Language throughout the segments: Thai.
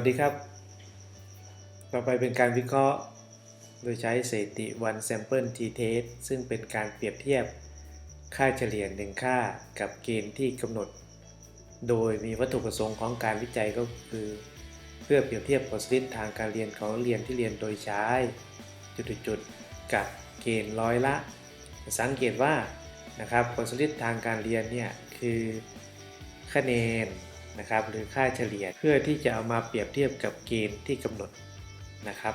วัสดีครับ ต่อไปเป็นการวิเคราะห์ โดยใช้สถิติ one sample t test ซึ่งเป็นการเปรียบเทียบค่าเฉลี่ยหนึ่งค่ากับเกณฑ์ที่กำหนด โดยมีวัตถุประสงค์ของการวิจัยก็คือ เพื่อเปรียบเทียบผลสลิดทางการเรียนของเรียนที่เรียนโดยใช้จุดๆๆกับเกณฑ์ร้อยละ สังเกตว่านะครับผลสลิดทางการเรียนเนี่ยคือคะแนน นะครับหรือค่าเฉลี่ยเพื่อที่จะเอามาเปรียบเทียบกับเกณฑ์ที่กำหนดนะครับ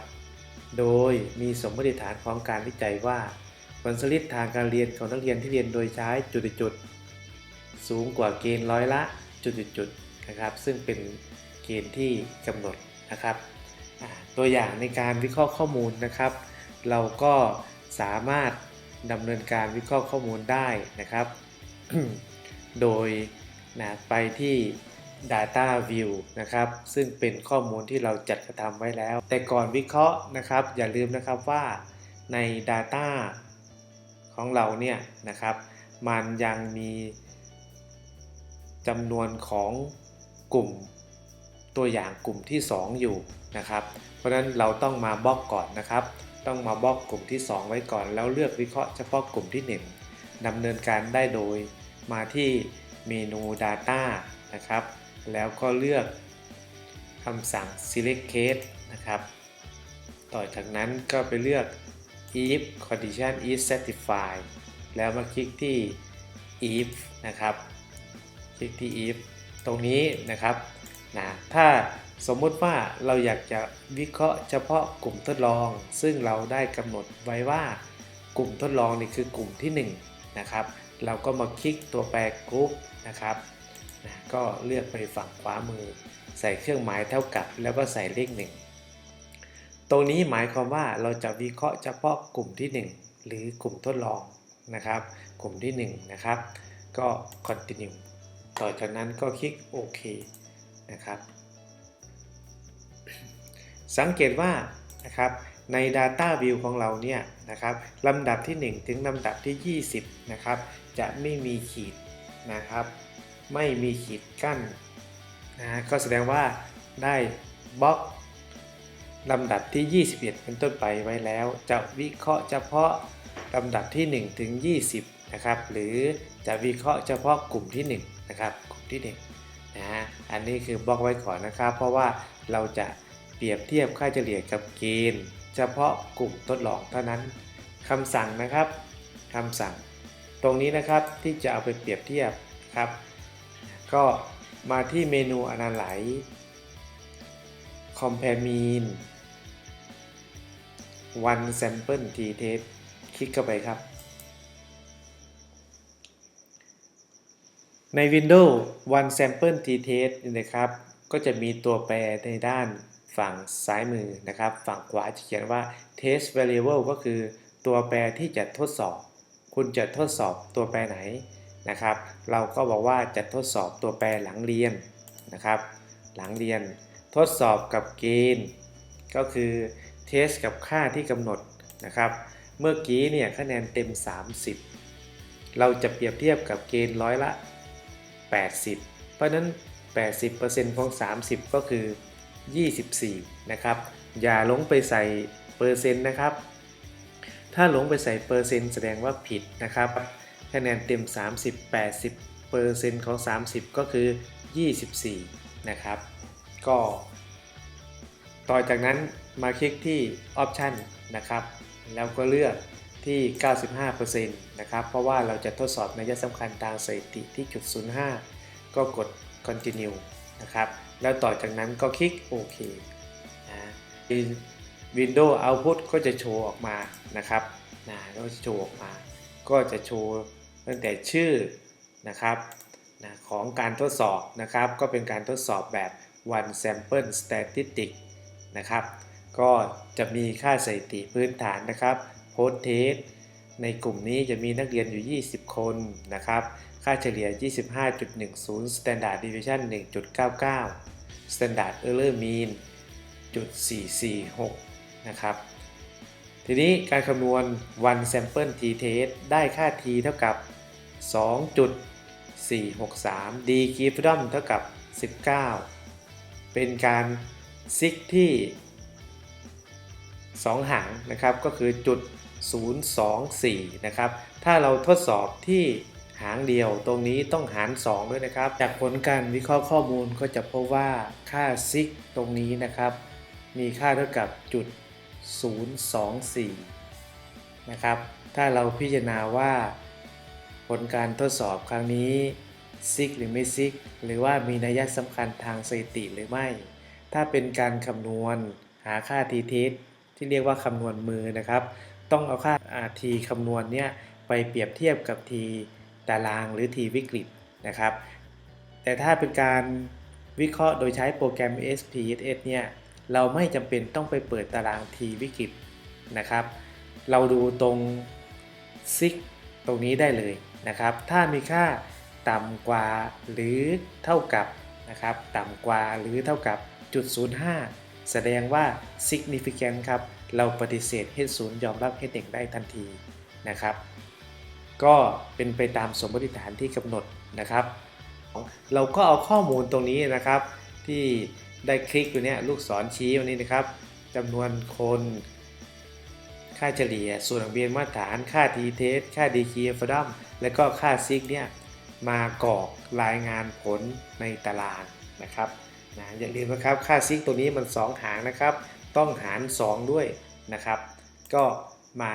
โดยมีสมมติฐานของการวิจัยว่า ผลสลิดทางการเรียนของนักเรียนที่เรียนโดยใช้จุดๆสูงกว่าเกณฑ์ร้อยละจุดๆๆนะครับซึ่งเป็นเกณฑ์ที่กำหนดนะครับตัวอย่างในการวิเคราะห์ข้อมูลนะครับ เราก็สามารถดำเนินการวิเคราะห์ข้อมูลได้นะครับ โดยนะไปที่ Data View นะครับ ซึ่งเป็นข้อมูลที่เราจัดกระทำไว้แล้ว แต่ก่อนวิเคราะห์นะครับ อย่าลืมนะครับว่าใน Data ของเราเนี่ยนะครับ มันยังมีจำนวนของกลุ่มตัวอย่างกลุ่มที่ 2 อยู่นะครับ เพราะนั้นเราต้องมาบล็อกก่อนนะครับ ต้องมาบล็อกกลุ่มที่ 2 ไว้ก่อน แล้วเลือกวิเคราะห์เฉพาะกลุ่มที่ 1ดำเนินการได้โดยมาที่เมนู Data นะครับ แล้วก็เลือกคำสั่ง select case นะครับ ต่อจากนั้นก็ไปเลือก if condition is satisfied แล้วมาคลิกที่ if นะครับ คลิกที่ if ตรงนี้นะครับนะถ้าสมมุติว่าเราอยากจะวิเคราะห์เฉพาะกลุ่มทดลอง ซึ่งเราได้กำหนดไว้ว่ากลุ่มทดลองนี่คือกลุ่มที่ 1 นะครับ เราก็มาคลิกตัวแปรกรุ๊ปนะครับ นะก็เลือกไปฝั่งขวามือ ใส่เครื่องหมายเท่ากับ แล้วก็ใส่เลขหนึ่งตรงนี้หมายความว่าเราจะวิเคราะห์เฉพาะกลุ่มที่ 1 หรือกลุ่มทดลองนะครับ กลุ่มที่ 1 นะครับ ก็ continue ต่อจากนั้นก็คลิกโอเคนะครับ สังเกตว่านะครับใน Data View ของเราเนี่ยนะครับลำดับที่ 1 ถึงลำดับที่ 20 นะครับ จะไม่มีขีดนะครับ ไม่มีขีดกั้นนะก็แสดงว่าได้บล็อกลำดับที่ 21 เป็นต้นไปไว้แล้ว จะวิเคราะห์เฉพาะลำดับที่ 1 ถึง 20 นะครับ หรือจะวิเคราะห์เฉพาะกลุ่มที่ 1 นะครับ กลุ่มที่1นะฮะ อันนี้คือบล็อกไว้ก่อนนะครับ เพราะว่าเราจะเปรียบเทียบค่าเฉลี่ยกับเกณฑ์ เฉพาะกลุ่มทดลองเท่านั้นคำสั่งนะครับคำสั่ง ตรงนี้นะครับที่จะเอาไปเปรียบเทียบครับ ก็มาที่เมนู Analyze Compare Mean One Sample T Test คลิกเข้าไปครับ ใน Windows One Sample T Test นี่นะครับ ก็จะมีตัวแปรในด้านฝั่งซ้ายมือนะครับ ฝั่งขวาจะเขียนว่า Test Variable ก็คือตัวแปรที่จะทดสอบ คุณจะทดสอบตัวแปรไหน นะครับ เราก็บอกว่าจะทดสอบตัวแปรหลังเรียนนะครับ หลังเรียนทดสอบกับเกณฑ์ก็คือเทสกับค่าที่กำหนดนะครับ เมื่อกี้เนี่ยคะแนนเต็ม 30 เราจะเปรียบเทียบกับเกณฑ์ร้อยละ 80 เพราะนั้น 80%ของ 30 ก็คือ 24 นะครับ อย่าหลงไปใส่เปอร์เซ็นต์นะครับ ถ้าหลงไปใส่เปอร์เซ็นต์แสดงว่าผิดนะครับ คะแนนเต็ม 30 80เปอร์เซ็นต์ของ 30 ก็คือ 24 นะครับ ก็ ต่อจากนั้นมาคลิกที่ Option นะครับ แล้วก็เลือกที่ 95%นะครับ เพราะว่าเราจะทดสอบนัยสำคัญทางสถิติที่จุด 05 ก็กด Continue นะครับ แล้วต่อจากนั้นก็คลิกโอเคนะ Windows Output ก็จะโชว์ออกมานะครับนะก็จะโชว์ออกมา ก็จะโชว์ ตั้งแต่ชื่อนะครับนะของการทดสอบนะครับ ก็เป็นการทดสอบแบบ one sample statistic นะครับ ก็จะมีค่าสถิติพื้นฐานนะครับ post test ในกลุ่มนี้จะมีนักเรียนอยู่ 20 คนนะครับ ค่าเฉลี่ย 25.10 standard deviation 1.99 standard error mean จุด446 นะครับ ทีนี้การคำนวณ one sample t test ได้ค่า t เท่ากับ 2.463 d key freedom เท่ากับ 19 เป็นการซิกที่ 2 หางนะครับก็คือจุด 024 นะครับ ถ้าเราทดสอบที่หางเดียวตรงนี้ต้องหาร 2 ด้วยนะครับ จากผลการวิเคราะห์ข้อมูลก็จะพบว่าค่าซิกตรงนี้นะครับ มีค่าเท่ากับจุด 024 นะครับ ถ้าเราพิจารณาว่า ผลการทดสอบครั้งนี้ซิกหรือไม่ซิกหรือว่ามีนัยสำคัญทางสถิติหรือไม่ ถ้าเป็นการคำนวณหาค่าทีเทสที่เรียกว่าคำนวณมือนะครับ ต้องเอาค่าทีคำนวณเนี่ยไปเปรียบเทียบกับทีตารางหรือทีวิกฤตนะครับ แต่ถ้าเป็นการวิเคราะห์โดยใช้โปรแกรม SPSS เนี่ยเราไม่จำเป็นต้องไปเปิดตารางทีวิกฤตนะครับ เราดูตรงซิกตรงนี้ได้เลย นะครับ ถ้ามีค่าต่ำกว่าหรือเท่ากับนะครับต่ำกว่าหรือเท่ากับจุด05 แสดงว่า significant ครับ เราปฏิเสธ H0 ยอมรับ H1 ได้ทันทีนะครับ ก็เป็นไปตามสมมติฐานที่กำหนดนะครับ เราก็เอาข้อมูลตรงนี้นะครับ ที่ได้คลิกอยู่เนี่ยลูกศรชี้วันนี้นะครับจำนวนคน ค่าเฉลี่ย ส่วนแบ่งเบียนมาตรฐาน ค่า t ีเทส ค่า d ีคีฟอดัมและก็ค่าซิกเนี่ยมากรอกรายงานผลในตารางนะครับนะอย่าลืมนะครับค่าซิกตัวนี้มัน 2 หางนะครับ ต้องหาร 2 ด้วยนะครับ ก็มา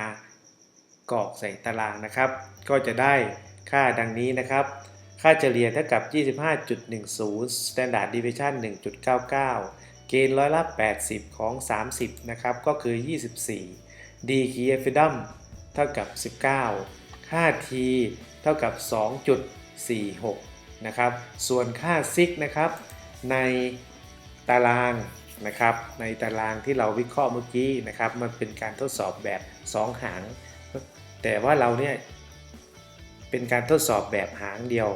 กรอกใส่ตารางนะครับ ก็จะได้ค่าดังนี้นะครับ ค่าเฉลี่ยเท่ากับ 25.10 Standard Deviation 1.99 เกณฑ์ร้อยละ 80 ของ 30 นะครับ ก็คือ 24 D Key f i d u m เท่ากับ 19 ค่า T เท่ากับ 2.46 นะครับ ส่วนค่าซิกนะครับ ในตารางนะครับ ในตารางที่เราวิเคราะห์เมื่อกี้นะครับ มันเป็นการทดสอบแบบ 2 หาง แต่ว่าเราเนี่ยเป็นการทดสอบแบบหางเดียว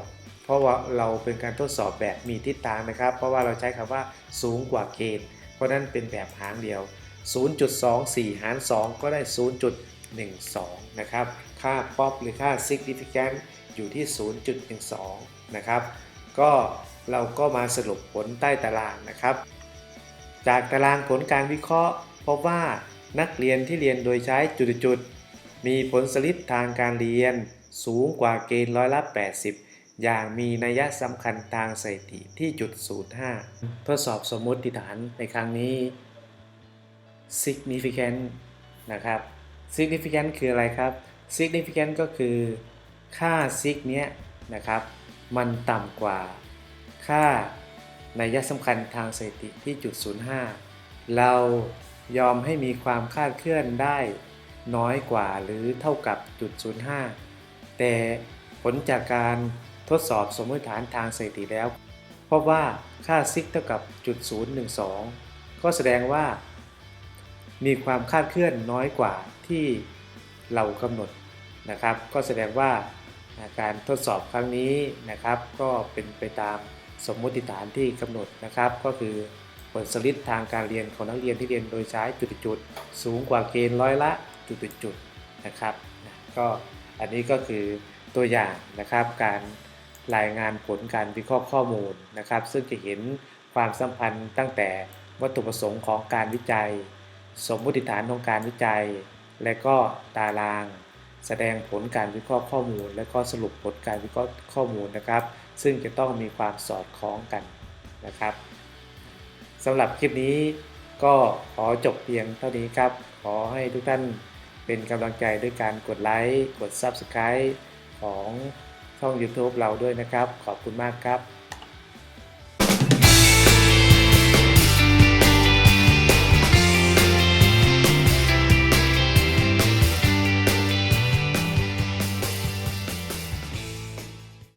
เพราะว่าเราเป็นการทดสอบแบบมีทิศทางนะครับ เพราะว่าเราใช้คำว่าสูงกว่าเกณฑ์ เพราะนั้นเป็นแบบหางเดียว 0.24 หาร 2 ก็ได้ 0.12 นะครับ ค่าป๊อปหรือค่า significant อยู่ที่ 0.12 นะครับ ก็เราก็มาสรุปผลใต้ตารางนะครับ จากตารางผลการวิเคราะห์ พบว่านักเรียนที่เรียนโดยใช้จุดๆ มีผลสลิดทางการเรียนสูงกว่าเกณฑ์ร้อยละ 80 อย่างมีนัยสำคัญทางสถิติที่จุด05ทดสอบสมมติฐานในครั้งนี้ significant นะครับ significant คืออะไรครับ significant ก็คือค่า sig เนี้ยนะครับ มันต่ำกว่าค่านัยสำคัญทางสถิติที่จุด 05 เรายอมให้มีความคาดเคลื่อนได้น้อยกว่าหรือเท่ากับจุด 05 แต่ผลจากการทดสอบสมมติฐานทางสถิติแล้ว พบว่าค่าซิกเท่ากับจุด012 ก็แสดงว่า มีความคาดเคลื่อนน้อยกว่าที่เรากำหนดนะครับ ก็แสดงว่าการทดสอบครั้งนี้นะครับ ก็เป็นไปตามสมมติฐานที่กำหนดนะครับ ก็คือผลสลิดทางการเรียนของนักเรียนที่เรียนโดยใช้จุดๆสูงกว่าเกณฑ์ร้อยละจุดๆนะครับนะก็อันนี้ก็คือตัวอย่างนะครับการรายงานผลการวิเคราะห์ข้อมูลนะครับ ซึ่งจะเห็นความสัมพันธ์ตั้งแต่วัตถุประสงค์ของการวิจัย สมมติฐานของการวิจัย และก็ตาราง แสดงผลการวิเคราะห์ข้อมูล และก็สรุปผลการวิเคราะห์ข้อมูลนะครับ ซึ่งจะต้องมีความสอดคล้องกันนะครับสำหรับคลิปนี้ก็ขอจบเพียงเท่านี้ครับ ขอให้ทุกท่านเป็นกำลังใจด้วยการกดไลค์ กด Subscribe ของช่อง YouTube เราด้วยนะครับ ขอบคุณมากครับ